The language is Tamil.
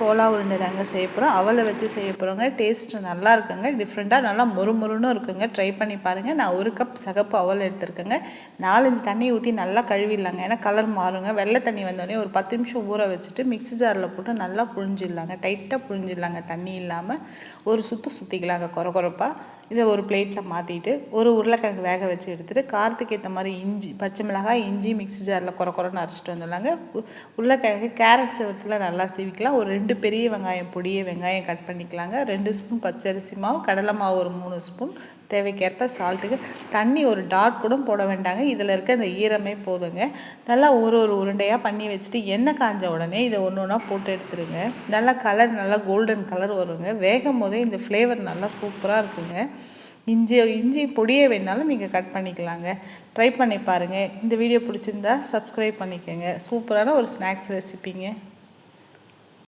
கோலா உருண்டை தாங்க செய்ய போகிறோம் அவலை வச்சு செய்ய போகிறோங்க டேஸ்ட்டு நல்லா இருக்குங்க டிஃப்ரெண்ட்டாக நல்லா மொறுமொறுன்னு இருக்குங்க. ட்ரை பண்ணி பாருங்கள் நான் ஒரு கப் சகப்பு அவல் எடுத்துருக்கேங்க. நாலஞ்சு தண்ணி ஊற்றி நல்லா கழுவிடலாங்க. ஏன்னா கலர் மாறுங்க. வெள்ளை தண்ணி வந்தோடனே ஒரு பத்து நிமிஷம் ஊற வச்சுட்டு மிக்ஸி ஜாரில் போட்டு நல்லா புழிஞ்சிடலாங்க. டைட்டாக புழிஞ்சிடலாங்க. தண்ணி இல்லாமல் ஒரு சுற்று சுற்றிக்கலாங்க குறை குறைப்பாக இதை ஒரு பிளேட்டில் மாற்றிட்டு ஒரு உருளைக்கிழங்கு வேக வச்சு எடுத்துகிட்டு காரத்துக்கு ஏற்ற மாதிரி இஞ்சி பச்சை மிளகாய் இஞ்சி மிக்ஸி ஜாரில் குறை குறைன்னு அரைச்சிட்டு வந்துடலாங்க. உ- உருளைக்கிழங்கு கேரட் சேவத்தில் நல்லா சீவிக்கலாம். ஒரு ரெண்டு ரெண்டு பெரிய வெங்காயம் பொடிய வெங்காயம் கட் பண்ணிக்கலாங்க. ரெண்டு ஸ்பூன் பச்சரிசி மாவு கடலை மாவு ஒரு மூணு ஸ்பூன் தேவைக்கேற்ப சால்ட்டுக்கு தண்ணி ஒரு டாட் கூட போட வேண்டாங்க. இதில் இருக்க இந்த ஈரமே போதுங்க. நல்லா ஒரு ஒரு உருண்டையாக பண்ணி வச்சுட்டு எண்ணெய் காஞ்ச உடனே இதை ஒன்று ஒன்றா போட்டு எடுத்துருங்க. நல்லா கலர் நல்லா கோல்டன் கலர் வருங்க. வேகும் போதே இந்த ஃப்ளேவர் நல்லா சூப்பராக இருக்குங்க. இஞ்சி இஞ்சி பொடியே வேணாலும் நீங்கள் கட் பண்ணிக்கலாங்க. ட்ரை பண்ணி பாருங்கள் இந்த வீடியோ பிடிச்சிருந்தா சப்ஸ்கிரைப் பண்ணிக்கோங்க. சூப்பரான ஒரு ஸ்நாக்ஸ் ரெசிபிங்க